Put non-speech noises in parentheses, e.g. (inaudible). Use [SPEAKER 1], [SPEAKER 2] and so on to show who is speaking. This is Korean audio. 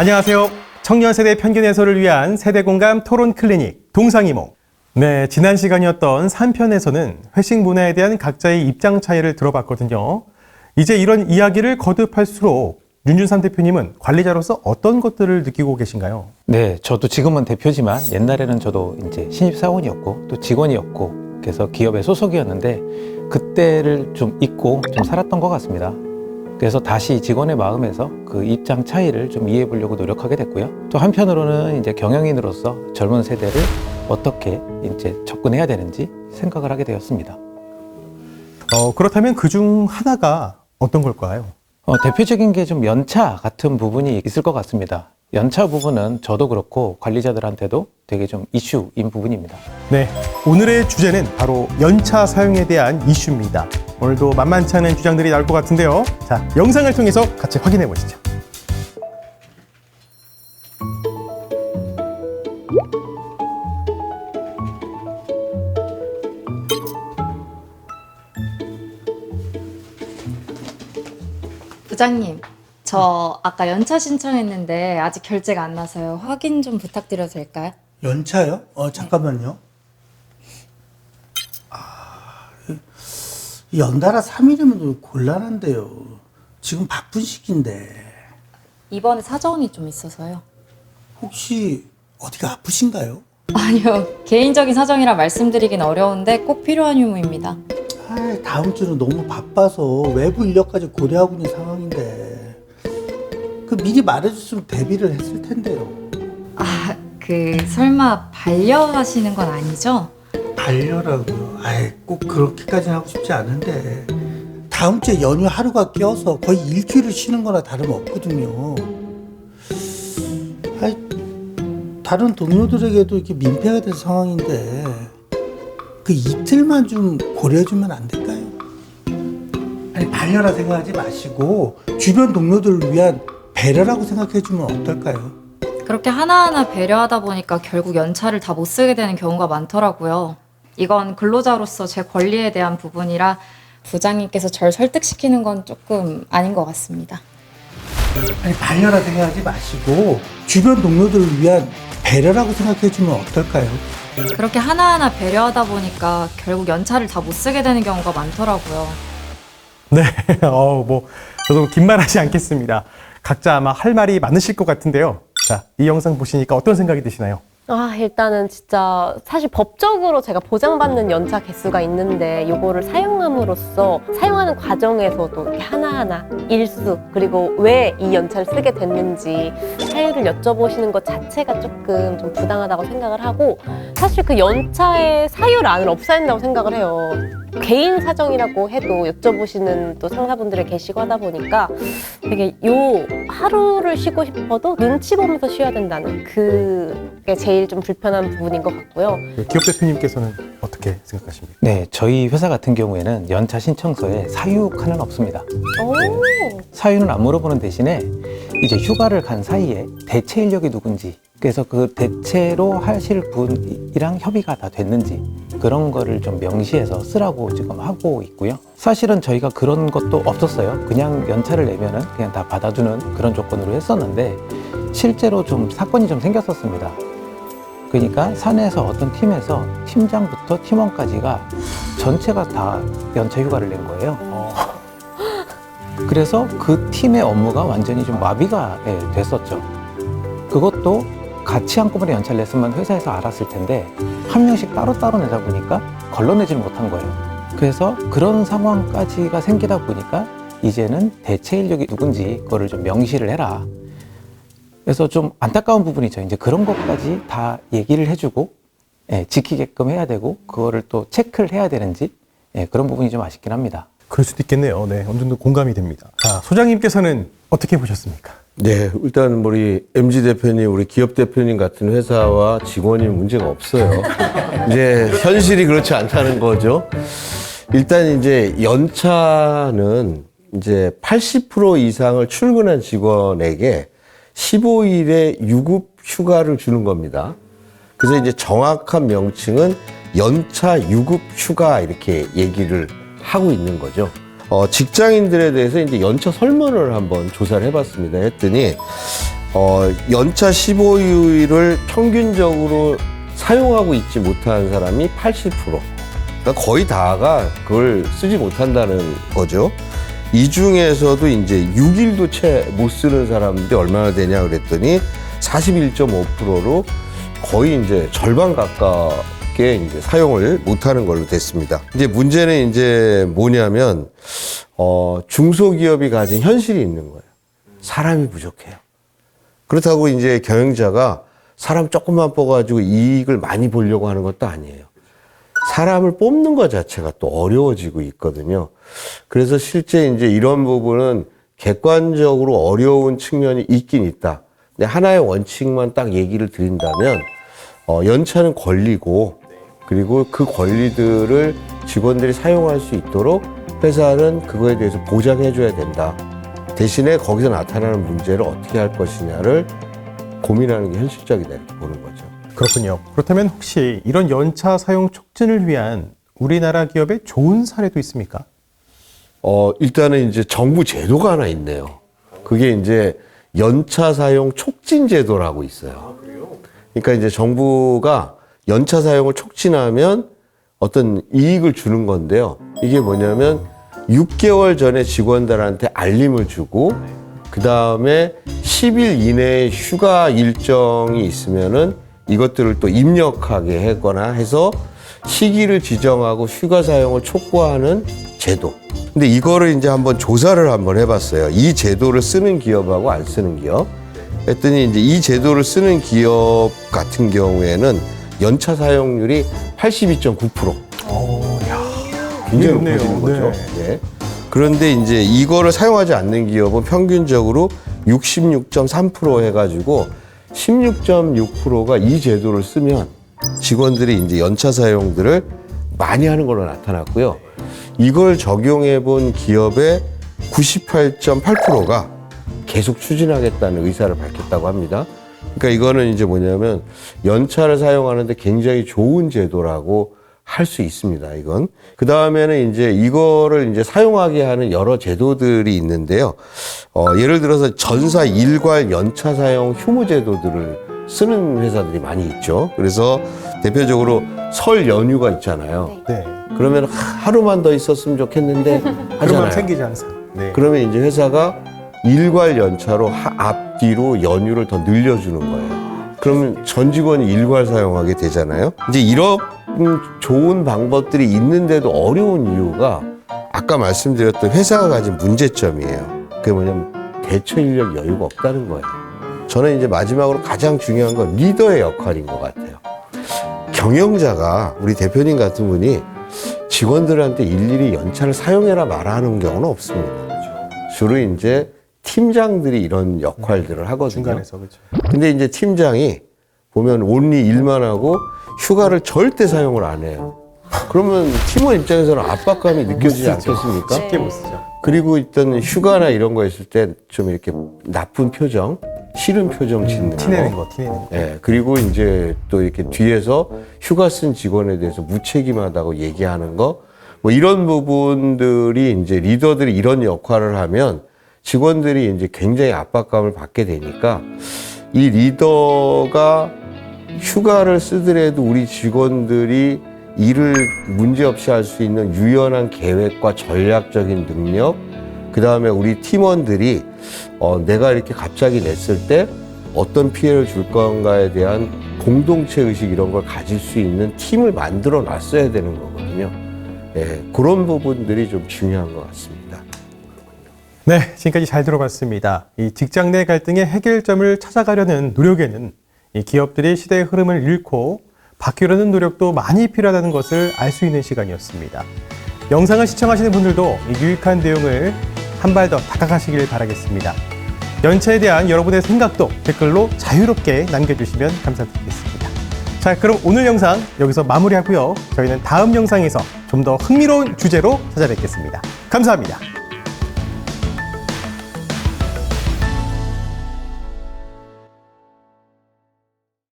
[SPEAKER 1] 안녕하세요. 청년 세대 편견 해소를 위한 세대 공감 토론 클리닉 동상이몽. 네, 지난 시간이었던 3편에서는 회식 문화에 대한 각자의 입장 차이를 들어봤거든요. 이제 이런 이야기를 거듭할수록 윤준삼 대표님은 관리자로서 어떤 것들을 느끼고 계신가요?
[SPEAKER 2] 네, 저도 지금은 대표지만 옛날에는 저도 이제 신입사원이었고 또 직원이었고 그래서 기업의 소속이었는데 그때를 좀 잊고 좀 살았던 것 같습니다. 그래서 다시 직원의 마음에서 그 입장 차이를 좀 이해해 보려고 노력하게 됐고요. 또 한편으로는 이제 경영인으로서 젊은 세대를 어떻게 이제 접근해야 되는지 생각을 하게 되었습니다.
[SPEAKER 1] 어, 그렇다면 그 중 하나가 어떤 걸까요?
[SPEAKER 2] 어, 대표적인 게 좀 연차 같은 부분이 있을 것 같습니다. 연차 부분은 저도 그렇고 관리자들한테도 되게 좀 이슈인 부분입니다.
[SPEAKER 1] 네, 오늘의 주제는 바로 연차 사용에 대한 이슈입니다. 오늘도 만만치 않은 주장들이 나올 것 같은데요. 자, 영상을 통해서 같이 확인해 보시죠.
[SPEAKER 3] 부장님, 저 아까 연차 신청했는데 아직 결제가 안 나서요. 확인 좀 부탁드려도 될까요?
[SPEAKER 4] 연차요? 어 잠깐만요. 아, 이 연달아 3일이면 곤란한데요. 지금 바쁜 시기인데
[SPEAKER 3] 이번에 사정이 좀 있어서요.
[SPEAKER 4] 혹시 어디가 아프신가요?
[SPEAKER 3] 아니요, 개인적인 사정이라 말씀드리긴 어려운데 꼭 필요한 유무입니다.
[SPEAKER 4] 아, 다음 주는 너무 바빠서 외부 인력까지 고려하고 있는 상황인데 그 미리 말해줬으면 대비를 했을 텐데요.
[SPEAKER 3] 아, 그 설마 반려하시는 건 아니죠?
[SPEAKER 4] 반려라고요. 아이 꼭 그렇게까지는 하고 싶지 않은데 다음 주에 연휴 하루가 껴서 거의 일주일을 쉬는 거나 다름없거든요. 아이 다른 동료들에게도 이렇게 민폐가 될 상황인데 그 이틀만 좀 고려해주면 안 될까요? 아니 반려라 생각하지 마시고 주변 동료들을 위한 배려라고 생각해주면 어떨까요?
[SPEAKER 3] 그렇게 하나하나 배려하다 보니까 결국 연차를 다 못 쓰게 되는 경우가 많더라고요. 이건 근로자로서 제 권리에 대한 부분이라 부장님께서 절 설득시키는 건 조금 아닌 것 같습니다.
[SPEAKER 4] 아니 반려라 생각하지 마시고 주변 동료들을 위한 배려라고 생각해 주면 어떨까요?
[SPEAKER 3] 그렇게 하나하나 배려하다 보니까 결국 연차를 다 못 쓰게 되는 경우가 많더라고요.
[SPEAKER 1] 네, (laughs) 어, 뭐 저도 긴 말 하지 않겠습니다. 각자 아마 할 말이 많으실 것 같은데요. 자, 이 영상 보시니까 어떤 생각이 드시나요?
[SPEAKER 5] 아, 일단은 진짜 사실 법적으로 제가 보장받는 연차 개수가 있는데 요거를 사용함으로써 사용하는 과정에서도 이렇게 하나하나 일수 그리고 왜 이 연차를 쓰게 됐는지 사유를 여쭤보시는 것 자체가 조금 좀 부당하다고 생각을 하고 사실 그 연차의 사유 란을 없애야 된다고 생각을 해요. 개인 사정이라고 해도 여쭤보시는 또 상사분들이 계시고 하다 보니까 되게 요 하루를 쉬고 싶어도 눈치 보면서 쉬어야 된다는 그게 제일 좀 불편한 부분인 것 같고요.
[SPEAKER 1] 그 기업 대표님께서는 어떻게 생각하십니까?
[SPEAKER 2] 네, 저희 회사 같은 경우에는 연차 신청서에 사유 칸은 없습니다.
[SPEAKER 5] 오,
[SPEAKER 2] 사유는 안 물어보는 대신에 이제 휴가를 간 사이에 대체 인력이 누군지 그래서 그 대체로 하실 분이랑 협의가 다 됐는지 그런 거를 좀 명시해서 쓰라고 지금 하고 있고요. 사실은 저희가 그런 것도 없었어요. 그냥 연차를 내면은 그냥 다 받아주는 그런 조건으로 했었는데 실제로 좀 사건이 좀 생겼었습니다. 그러니까 사내에서 어떤 팀에서 팀장부터 팀원까지가 전체가 다 연차 휴가를 낸 거예요. 그래서 그 팀의 업무가 완전히 좀 마비가 예, 됐었죠. 그것도 같이 한꺼번에 연차를 냈으면 회사에서 알았을 텐데 한 명씩 따로따로 내다 보니까 걸러내질 못한 거예요. 그래서 그런 상황까지가 생기다 보니까 이제는 대체 인력이 누군지 그거를 좀 명시를 해라. 그래서 좀 안타까운 부분이죠. 이제 그런 것까지 다 얘기를 해주고 예, 지키게끔 해야 되고 그거를 또 체크를 해야 되는지 예, 그런 부분이 좀 아쉽긴 합니다.
[SPEAKER 1] 그럴 수도 있겠네요. 네, 어느 정도 공감이 됩니다. 자, 소장님께서는 어떻게 보셨습니까?
[SPEAKER 6] 네, 일단 우리 MG 대표님, 우리 기업 대표님 같은 회사와 직원이 문제가 없어요. (laughs) 이제 현실이 그렇지 않다는 거죠. 일단 이제 연차는 이제 80% 이상을 출근한 직원에게 15일의 유급 휴가를 주는 겁니다. 그래서 이제 정확한 명칭은 연차 유급 휴가 이렇게 얘기를 하고 있는 거죠. 어, 직장인들에 대해서 이제 연차 설문을 한번 조사를 해봤습니다. 했더니 어, 연차 15일을 평균적으로 사용하고 있지 못하는 사람이 80%. 그러니까 거의 다가 그걸 쓰지 못한다는 거죠. 이 중에서도 이제 6일도 채 못 쓰는 사람들이 얼마나 되냐 그랬더니 41.5%로 거의 이제 절반 가 깝게 이제 사용을 못하는 걸로 됐습니다. 이제 문제는 이제 뭐냐면 어, 중소기업이 가진 현실이 있는 거예요. 사람이 부족해요. 그렇다고 이제 경영자가 사람 조금만 뽑아가지고 이익을 많이 보려고 하는 것도 아니에요. 사람을 뽑는 것 자체가 또 어려워지고 있거든요. 그래서 실제 이제 이런 부분은 객관적으로 어려운 측면이 있긴 있다. 근데 하나의 원칙만 딱 얘기를 드린다면, 어, 연차는 권리고, 그리고 그 권리들을 직원들이 사용할 수 있도록 회사는 그거에 대해서 보장해줘야 된다. 대신에 거기서 나타나는 문제를 어떻게 할 것이냐를 고민하는 게 현실적이다 이렇게 보는 거죠.
[SPEAKER 1] 그렇군요. 그렇다면 혹시 이런 연차 사용 촉진을 위한 우리나라 기업의 좋은 사례도 있습니까?
[SPEAKER 6] 어, 일단은 이제 정부 제도가 하나 있네요. 그게 이제 연차 사용 촉진 제도라고 있어요. 그러니까 이제 정부가 연차 사용을 촉진하면 어떤 이익을 주는 건데요. 이게 뭐냐면 6개월 전에 직원들한테 알림을 주고 그 다음에 10일 이내에 휴가 일정이 있으면은 이것들을 또 입력하게 하거나 해서 시기를 지정하고 휴가 사용을 촉구하는 제도. 근데 이거를 이제 한번 조사를 한번 해봤어요. 이 제도를 쓰는 기업하고 안 쓰는 기업. 했더니 이제 이 제도를 쓰는 기업 같은 경우에는 연차 사용률이 82.9%. 굉장히
[SPEAKER 1] 높네요.
[SPEAKER 6] 높아지는 거죠.
[SPEAKER 1] 네.
[SPEAKER 6] 네. 그런데 이제 이거를 사용하지 않는 기업은 평균적으로 66.3% 해가지고 16.6%가 이 제도를 쓰면 직원들이 이제 연차 사용들을 많이 하는 걸로 나타났고요. 이걸 적용해 본 기업의 98.8%가 계속 추진하겠다는 의사를 밝혔다고 합니다. 그러니까 이거는 이제 뭐냐면 연차를 사용하는데 굉장히 좋은 제도라고 할 수 있습니다. 이건 그 다음에는 이제 이거를 이제 사용하게 하는 여러 제도들이 있는데요. 어, 예를 들어서 전사 일괄 연차 사용 휴무 제도들을 쓰는 회사들이 많이 있죠. 그래서 대표적으로 설 연휴가 있잖아요.
[SPEAKER 1] 네.
[SPEAKER 6] 그러면 하루만 더 있었으면 좋겠는데 하잖아요.
[SPEAKER 1] 생기지 항상. 네.
[SPEAKER 6] 그러면 이제 회사가 일괄 연차로 하- 앞뒤로 연휴를 더 늘려주는 거예요. 그러면 전 직원이 일괄 사용하게 되잖아요. 이제 이런 좋은 방법들이 있는데도 어려운 이유가 아까 말씀드렸던 회사가 가진 문제점이에요. 그게 뭐냐면 대처 인력 여유가 없다는 거예요. 저는 이제 마지막으로 가장 중요한 건 리더의 역할인 것 같아요. 경영자가 우리 대표님 같은 분이 직원들한테 일일이 연차를 사용해라 말하는 경우는 없습니다. 주로 이제 팀장들이 이런 역할들을 하거든요.
[SPEAKER 1] 중간에서 그렇죠.
[SPEAKER 6] 근데 이제 팀장이 보면 온리 일만 하고 휴가를 절대 사용을 안 해요. 그러면 팀원 입장에서는 압박감이 느껴지지
[SPEAKER 1] 쓰죠.
[SPEAKER 6] 않겠습니까?
[SPEAKER 1] 쉽게 못 쓰죠.
[SPEAKER 6] 그리고 있던 휴가나 이런 거 있을 때 좀 이렇게 나쁜 표정, 싫은 표정 짓는
[SPEAKER 1] 티내는 거, 티내는 거.
[SPEAKER 6] 예, 그리고 이제 또 이렇게 뒤에서 휴가 쓴 직원에 대해서 무책임하다고 얘기하는 거, 뭐 이런 부분들이 이제 리더들이 이런 역할을 하면 직원들이 이제 굉장히 압박감을 받게 되니까 이 리더가 휴가를 쓰더라도 우리 직원들이 일을 문제없이 할 수 있는 유연한 계획과 전략적인 능력, 그 다음에 우리 팀원들이 어, 내가 이렇게 갑자기 냈을 때 어떤 피해를 줄 건가에 대한 공동체 의식 이런 걸 가질 수 있는 팀을 만들어 놨어야 되는 거거든요. 예, 그런 부분들이 좀 중요한 것 같습니다.
[SPEAKER 1] 네, 지금까지 잘 들어봤습니다. 이 직장 내 갈등의 해결점을 찾아가려는 노력에는 이 기업들이 시대의 흐름을 잃고 바뀌려는 노력도 많이 필요하다는 것을 알 수 있는 시간이었습니다. 영상을 시청하시는 분들도 이 유익한 내용을 한 발 더 다가가시길 바라겠습니다. 연차에 대한 여러분의 생각도 댓글로 자유롭게 남겨주시면 감사드리겠습니다. 자, 그럼 오늘 영상 여기서 마무리하고요. 저희는 다음 영상에서 좀 더 흥미로운 주제로 찾아뵙겠습니다. 감사합니다.